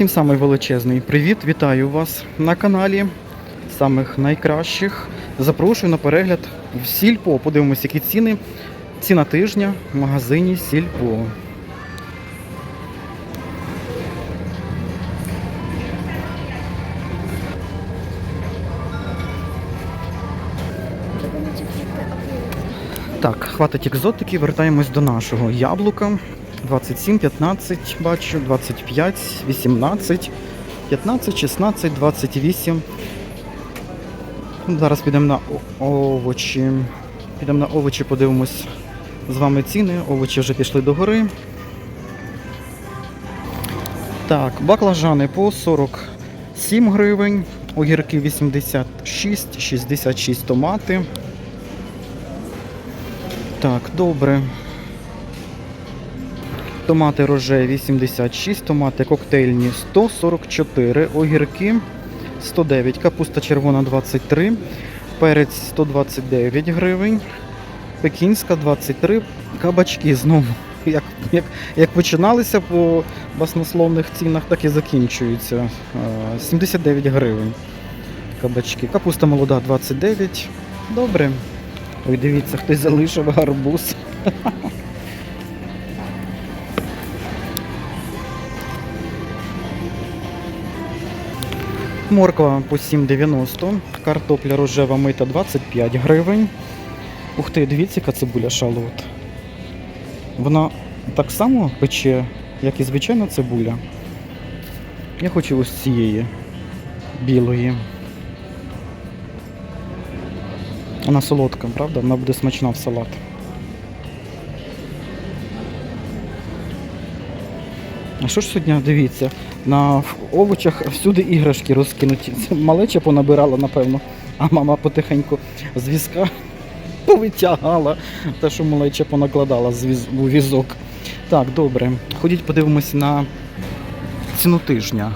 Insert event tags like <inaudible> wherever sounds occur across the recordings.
Усім самий величезний привіт, вітаю вас на каналі самих найкращих. Запрошую на перегляд в Сільпо. Подивимося, які ціни. Ціна тижня в магазині Сільпо. Так, хватить екзотики, вертаємось до нашого яблука. 27, 15, бачу, 25, 18, 15, 16, 28. Ну, Зараз підемо на овочі. Підемо на овочі, подивимось з вами ціни. Овочі вже пішли до гори. Так, баклажани по 47 гривень, огірки 86, 66 томати. Так, добре. Томати роже 86, томати коктейльні 144, огірки 109, капуста червона 23, перець 129 гривень, пекінська 23, кабачки знову. Як, як, як починалися по баснословних цінах, так і закінчуються. Е, 79 гривень кабачки. Капуста молода 29. Добре. Ой, дивіться, хтось залишив гарбуз. Морква по 7,90, картопля рожева мита 25 гривень. Ух ти, дивіться, яка цибуля шалот. Вона так само пече, як і звичайна цибуля. Я хочу ось цієї білої. Вона солодка, правда? Вона буде смачна в салат. Що ж сьогодні, дивіться, на овочах всюди іграшки розкинуті. Це малеча понабирала, напевно, а мама потихеньку з візка <laughs> повитягала те, що малеча понакладала з віз... у візок. Так, добре. Ходіть, подивимося на ціну тижня.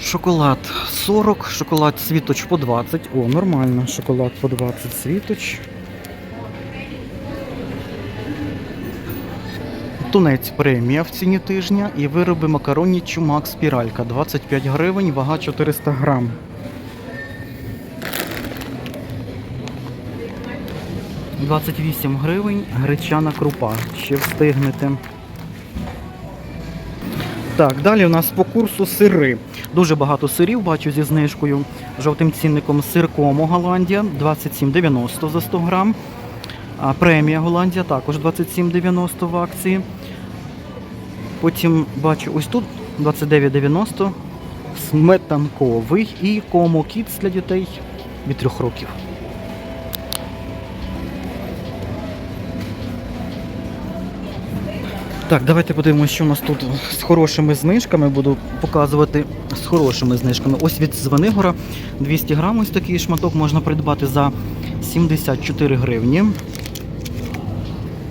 Шоколад 40, шоколад світоч по 20. О, нормально, шоколад по 20 світоч. Тунець премія в ціні тижня і вироби макароні Чумак спіралька 25 гривень, вага 400 грам. Двадцять вісім гривень, гречана крупа. Ще встигнете. Так, далі у нас по курсу сири. Дуже багато сирів бачу зі знижкою. Жовтим цінником сир Комо Голландія 27,90 за 100 грам. А премія Голландія також 27,90 в акції. Потім бачу ось тут 29,90 сметанковий і Комо Kids для дітей від 3 років. Так, давайте подивимося, що у нас тут з хорошими знижками. Буду показувати з хорошими знижками. Ось від Звенигора 200 грам, ось такий шматок можна придбати за 74 гривні.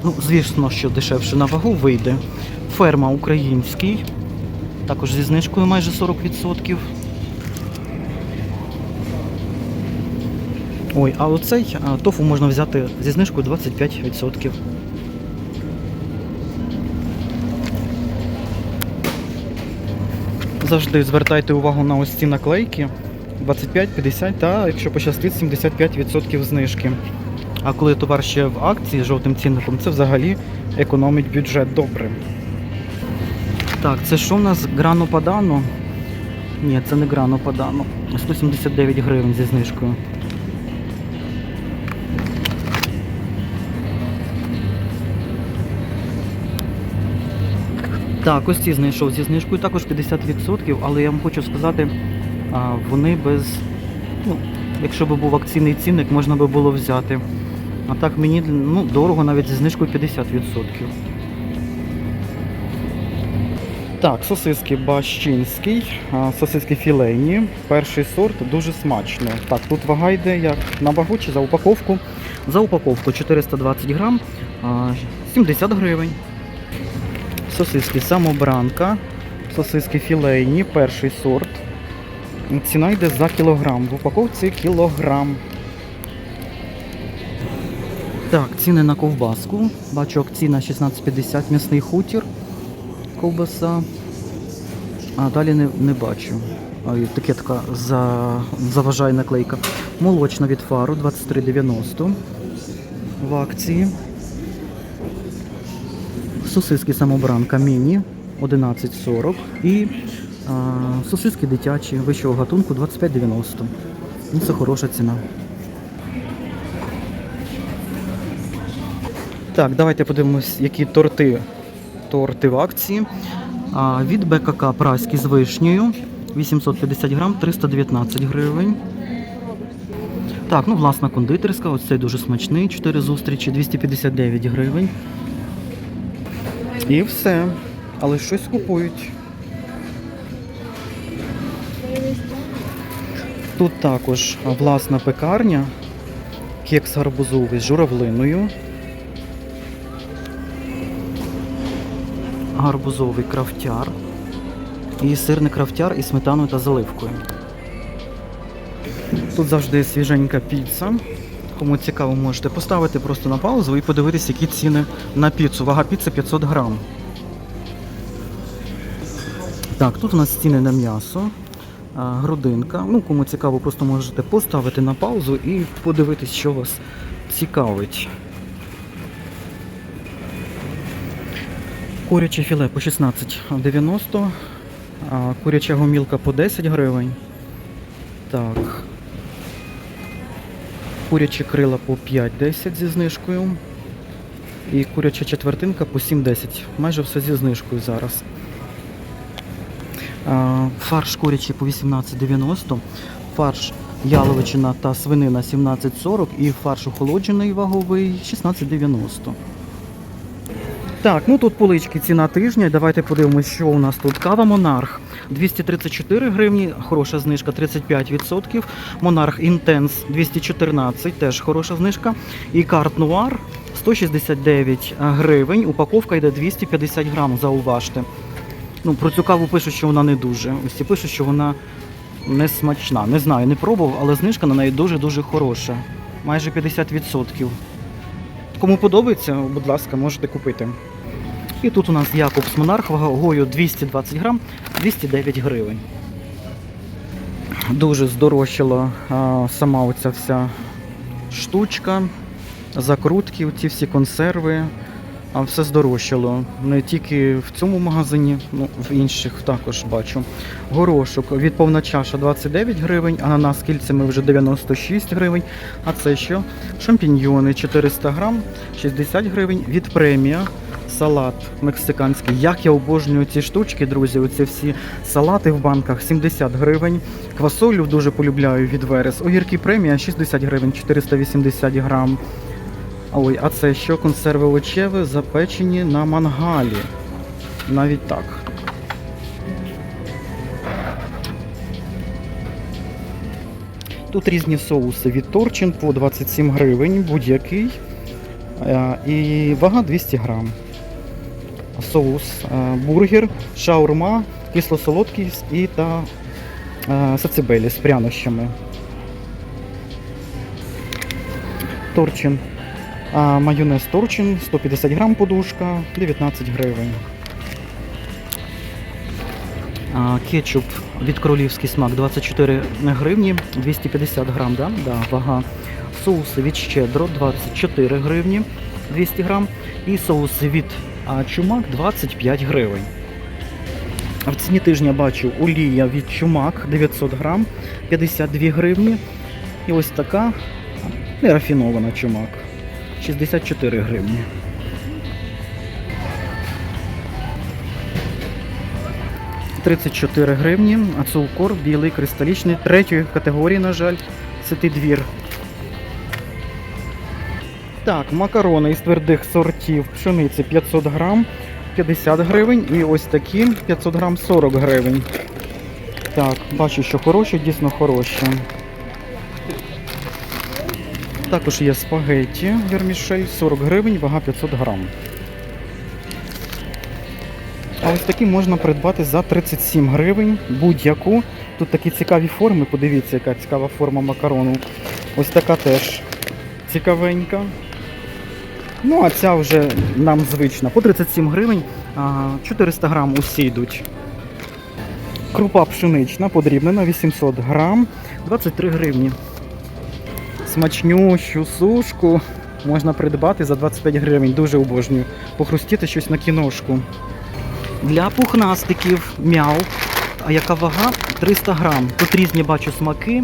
Ну, звісно, що дешевше на вагу вийде. Ферма український. Також зі знижкою майже 40%. Ой, а оцей тофу можна взяти зі знижкою 25%. Завжди звертайте увагу на ось ці наклейки 25, 50 та, якщо пощастить, 75% знижки. А коли товар ще в акції з жовтим цінником, це взагалі економить бюджет добре. Так, це що в нас грано падано? Ні, це не грано падано. 179 гривень зі знижкою. Так, ось ці знайшов зі знижкою також 50%, але я вам хочу сказати, вони без. Ну, якщо б був акційний цінник, можна би було взяти. А так мені ну, дорого навіть зі знижкою 50%. Так, сосиски Бащинський, сосиски філейні, перший сорт, дуже смачно. Так, тут вага йде як на вагу чи за упаковку. За упаковку 420 грам, 70 гривень. Сосиски самобранка, сосиски філейні, перший сорт. Ціна йде за кілограм. В упаковці кілограм. Так, ціни на ковбаску. Бачу акційна 16,50 м'ясний хутір. Ковбаса. А далі не, не бачу. І таке така за, заважає наклейка. Молочна від фару 23,90 в акції. Сосиски самобранка міні 11,40 і а, сосиски дитячі вищого гатунку 25,90. Ну, це хороша ціна. Так, давайте подивимось, які торти, торти в акції. Від БКК праські з вишнею 850 грам 319 гривень. Так, ну власна кондитерська, ось цей дуже смачний, 4 зустрічі, 259 гривень. І все. Але щось купують. Тут також власна пекарня, кекс гарбузовий з журавлиною. Гарбузовий крафтяр. І сирний крафтяр із сметаною та заливкою. Тут завжди свіженька піца. Кому цікаво, можете поставити просто на паузу і подивитися, які ціни на піцу. Вага піци 500 грам. Так, тут у нас ціни на м'ясо, грудинка. Ну, кому цікаво, просто можете поставити на паузу і подивитись, що вас цікавить. Куряче філе по 16,90, куряча гомілка по 10 гривень. Так. Курячі крила по 5,10 зі знижкою. І куряча четвертинка по 7,10. Майже все зі знижкою зараз. Фарш курячий по 18,90. Фарш яловичина та свинина 17,40 і фарш охолоджений ваговий 16,90. Так, ну тут полички ціна тижня. Давайте подивимося, що у нас тут. Кава Монарх 234 гривні, хороша знижка 35%. Монарх Інтенс 214, теж хороша знижка. І карт Нуар 169 гривень. Упаковка йде 250 грам, зауважте. Ну, про цю каву пишуть, що вона не дуже. Усі пишуть, що вона не смачна. Не знаю, не пробував, але знижка на неї дуже-дуже хороша. Майже 50%. Кому подобається, будь ласка, можете купити. І тут у нас Якобс Монарх вагою 220 грам, 209 гривень. Дуже здорожчала сама оця вся штучка, закрутки, ці всі консерви. А все здорожчало. Не тільки в цьому магазині, ну в інших також бачу. Горошок від повна чаша 29 гривень, ананас з кільцями вже 96 гривень. А це що? Шампіньйони 400 грам, 60 гривень. Від премія салат мексиканський. Як я обожнюю ці штучки, друзі. Оці всі салати в банках 70 гривень. Квасолю дуже полюбляю від Верес. Огірки премія 60 гривень, 480 грам. Ой, а це що консерви овочеві запечені на мангалі. Навіть так. Тут різні соуси від Торчин по 27 гривень, будь-який. Е, І вага 200 грам. Соус е, бургер, шаурма, кисло-солодкий і та е, сацибелі з прянощами. Торчин. Майонез Торчин 150 грам подушка, 19 гривень. Кетчуп від королівський смак 24 гривні, 250 грам, да? Да, вага. Соуси від щедро 24 гривні, 200 грам. І соуси від а, чумак 25 гривень. В ціні тижня бачу олія від чумак 900 грам, 52 гривні. І ось така нерафінована чумак. 64 гривні. Тридцять чотири гривні, а цукор білий кристалічний третьої категорії, на жаль, це двір. Так, макарони із твердих сортів пшениці 500 грам, 50 гривень. І ось такі 500 грам 40 гривень. Так, бачу, що хороші, дійсно хороші. Також є спагетті вермішель 40 гривень, вага 500 грам. А ось такі можна придбати за 37 гривень будь-яку. Тут такі цікаві форми, подивіться, яка цікава форма макарону. Ось така теж цікавенька. Ну, а ця вже нам звична. По 37 гривень, 400 грам усі йдуть. Крупа пшенична, подрібнена 800 грам, 23 гривні. Смачнющу сушку можна придбати за 25 гривень. Дуже обожнюю. Похрустіти щось на кіношку. Для пухнастиків мяу. А яка вага? 300 грам. Тут різні бачу смаки.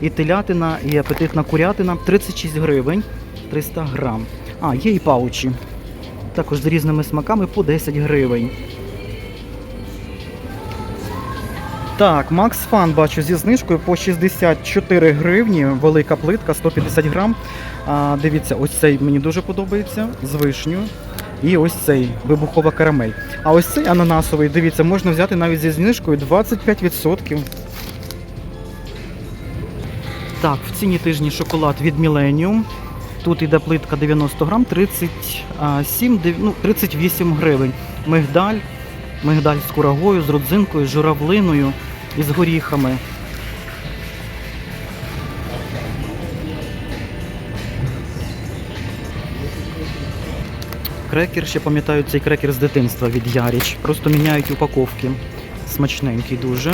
І телятина, і апетитна курятина 36 гривень 300 грам. А, є і паучі. Також з різними смаками по 10 гривень. Так, Max Fun бачу зі знижкою по 64 гривні. Велика плитка, 150 грам. А, дивіться, ось цей мені дуже подобається з вишнею. І ось цей вибухова карамель. А ось цей ананасовий, дивіться, можна взяти навіть зі знижкою 25%. Так, в ціні тижні шоколад від Millennium. Тут іде плитка 90 грам, 37, дев- ну, 38 гривень. Мигдаль, мигдаль з курагою, з родзинкою, з журавлиною і з горіхами. Крекер, ще пам'ятаю цей крекер з дитинства від Яріч. Просто міняють упаковки. Смачненький дуже.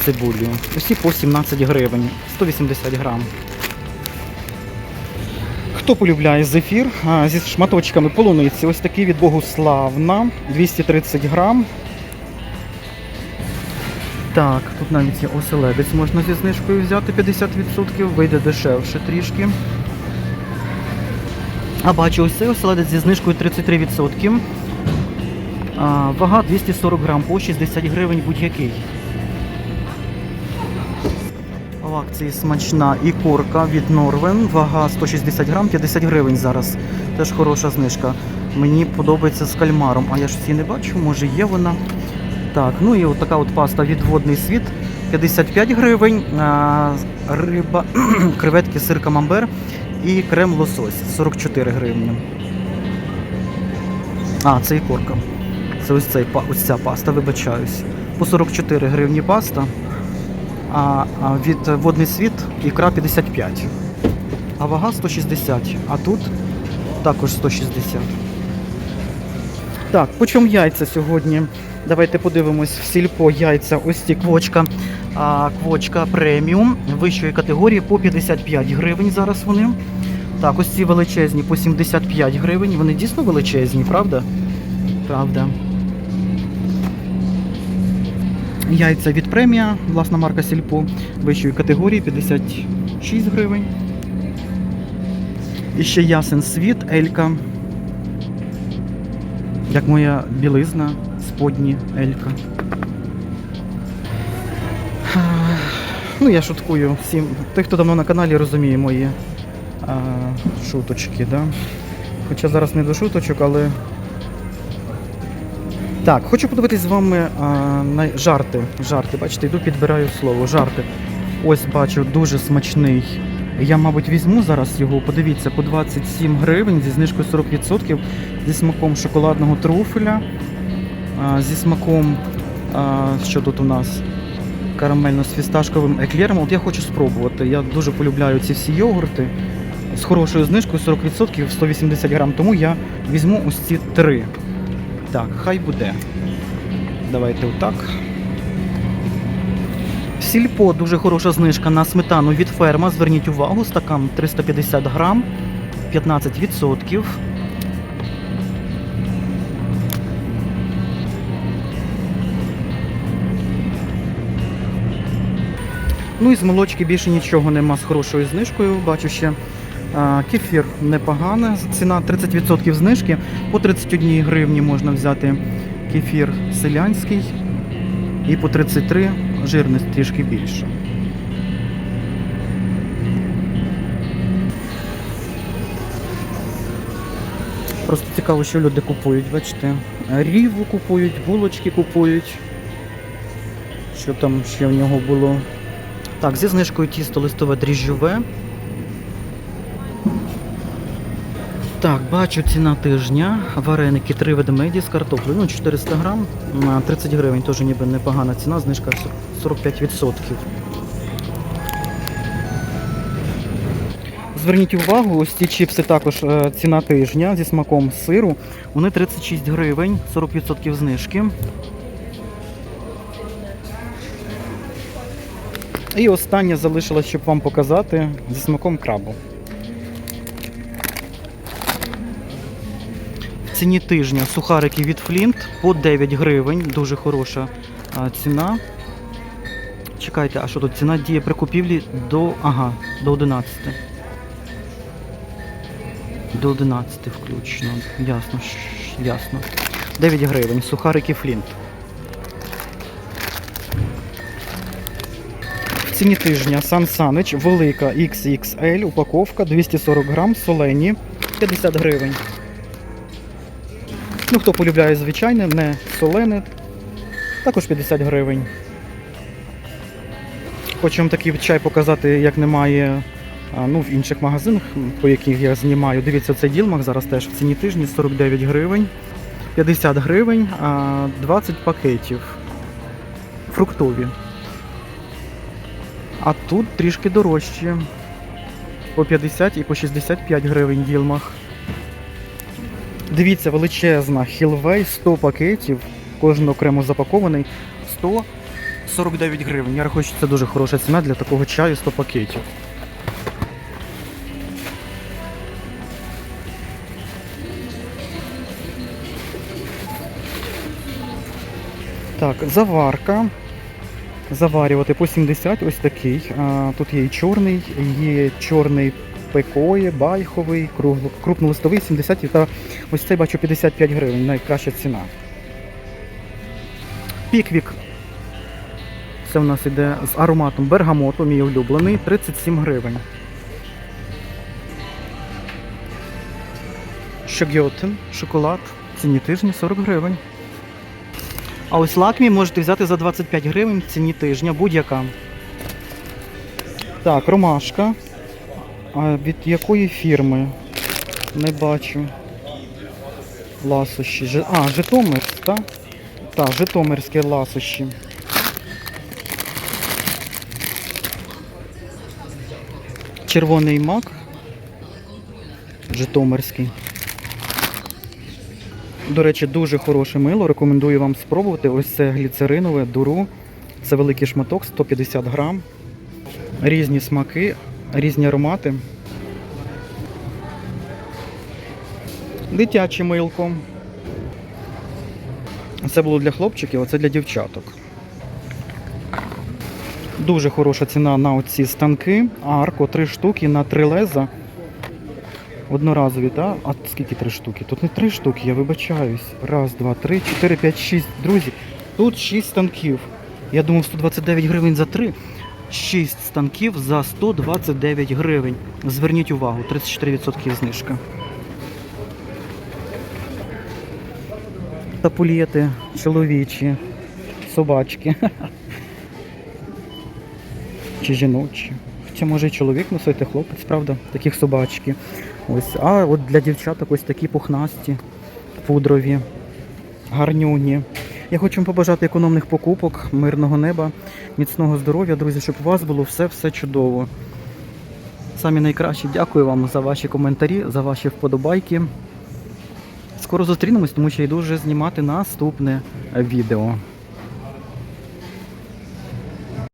З цибулею. Усі по 17 гривень, 180 грам. Хто полюбляє зефір зі шматочками полуниці, ось такий від Богуславна, 230 грам. Так, тут навіть є оселедець можна зі знижкою взяти 50%, вийде дешевше трішки. А бачу, ось цей оселедець зі знижкою 33%. А, вага 240 грам, по 60 гривень будь-який. В акції смачна і корка від Норвен. Вага 160 грам, 50 гривень зараз. Теж хороша знижка. Мені подобається з кальмаром, а я ж всі не бачу, може є вона. Так, ну і от така от паста від водний світ 55 гривень. Риба, <clears throat> креветки, сир камамбер і крем лосось 44 гривні. А, це і корка. Це ось, цей, ось ця паста, вибачаюсь. По 44 гривні паста. А, від водний світ ікра 55. А вага 160. А тут також 160. Так, по яйця сьогодні? Давайте подивимось в сільпо яйця. Ось ці квочка. А, квочка преміум вищої категорії по 55 гривень. Зараз вони. Так, ось ці величезні по 75 гривень. Вони дійсно величезні, правда? Правда. Яйця від премія, власна марка Сільпо вищої категорії 56 гривень. І ще ясен світ, Елька. Як моя білизна, сподні Елька. Ну, я шуткую всім. Тих, хто давно на каналі, розуміє мої а, шуточки, да? Хоча зараз не до шуточок, але так, хочу подивитись з вами а, на жарти. Жарти, бачите, йду підбираю слово. Жарти. Ось бачу, дуже смачний. Я, мабуть, візьму зараз його, подивіться, по 27 гривень зі знижкою 40%, зі смаком шоколадного труфеля, а, зі смаком, а, що тут у нас, карамельно з фісташковим еклером. От я хочу спробувати. Я дуже полюбляю ці всі йогурти з хорошою знижкою 40%, 180 грам. Тому я візьму ось ці три. Так, хай буде. Давайте отак. Сільпо дуже хороша знижка на сметану від ферма. Зверніть увагу, стакан 350 грам, 15%. Ну і з молочки більше нічого нема з хорошою знижкою. Бачу ще кефір непогана. Ціна 30% знижки. По 31 гривні можна взяти кефір селянський. І по 33 жирність трішки більше. Просто цікаво, що люди купують, бачите. Ріву купують, булочки купують. Що там ще в нього було? Так, зі знижкою тісто листове дріжджове. Так, бачу ціна тижня. Вареники 3 ведмеді з картоплею. Ну, 400 грам на 30 гривень, теж ніби непогана ціна, знижка 45%. Зверніть увагу, ось ці чіпси також е, ціна тижня зі смаком сиру. Вони 36 гривень, 40% знижки. І останнє залишилось, щоб вам показати зі смаком крабу. Ціні тижня сухарики від Флінт по 9 гривень. Дуже хороша ціна. Чекайте, а що тут? Ціна діє при купівлі до. Ага, до 11. До 11 включно. Ясно, ясно. 9 гривень. Сухарики Флінт. Ціні тижня Сан Санич, велика XXL, упаковка 240 грам, солені 50 гривень. Ну, хто полюбляє звичайне, не солене, також 50 гривень. Хочу вам такий чай показати, як немає ну, в інших магазинах, по яких я знімаю. Дивіться, цей ділмак зараз теж в ціні тижні 49 гривень, 50 гривень, 20 пакетів. Фруктові. А тут трішки дорожчі. По 50 і по 65 гривень ділмах. Дивіться, величезна Хілвей, 100 пакетів, кожен окремо запакований, 149 гривень. Я рахую, що це дуже хороша ціна для такого чаю 100 пакетів. Так, заварка. Заварювати по 70, ось такий. Тут є і чорний, є чорний пекоє, байховий, крупнолистовий 70 та ось цей бачу 55 гривень, найкраща ціна. Піквік. Це у нас іде з ароматом бергамоту, мій улюблений, 37 гривень. Шогьотен, шоколад, ціні тижня 40 гривень. А ось лакмі можете взяти за 25 гривень в ціні тижня, будь-яка. Так, ромашка. А від якої фірми? Не бачу. Ласощі. А, Житомир, так? Так, Житомирські ласощі. Червоний мак. Житомирський. До речі, дуже хороше мило. Рекомендую вам спробувати. Ось це гліцеринове, дуру. Це великий шматок, 150 грам. Різні смаки, різні аромати. Дитяче милко. Це було для хлопчиків, а це для дівчаток. Дуже хороша ціна на оці станки. Арко 3 штуки на 3 леза. Одноразові, так? А скільки три штуки? Тут не три штуки, я вибачаюсь. Раз, два, три, чотири, п'ять, шість. Друзі, тут шість станків. Я думав 129 гривень за три. Шість станків за 129 гривень. Зверніть увагу, 34% знижка. Тапулети чоловічі, собачки. <laughs> Чи жіночі. Хоча може і чоловік носити, хлопець, правда, таких собачки. Ось. А от для дівчаток ось такі пухнасті, пудрові, гарнюні. Я хочу вам побажати економних покупок, мирного неба, міцного здоров'я, друзі, щоб у вас було все-все чудово. Самі найкращі дякую вам за ваші коментарі, за ваші вподобайки. Скоро зустрінемось, тому що йду вже знімати наступне відео.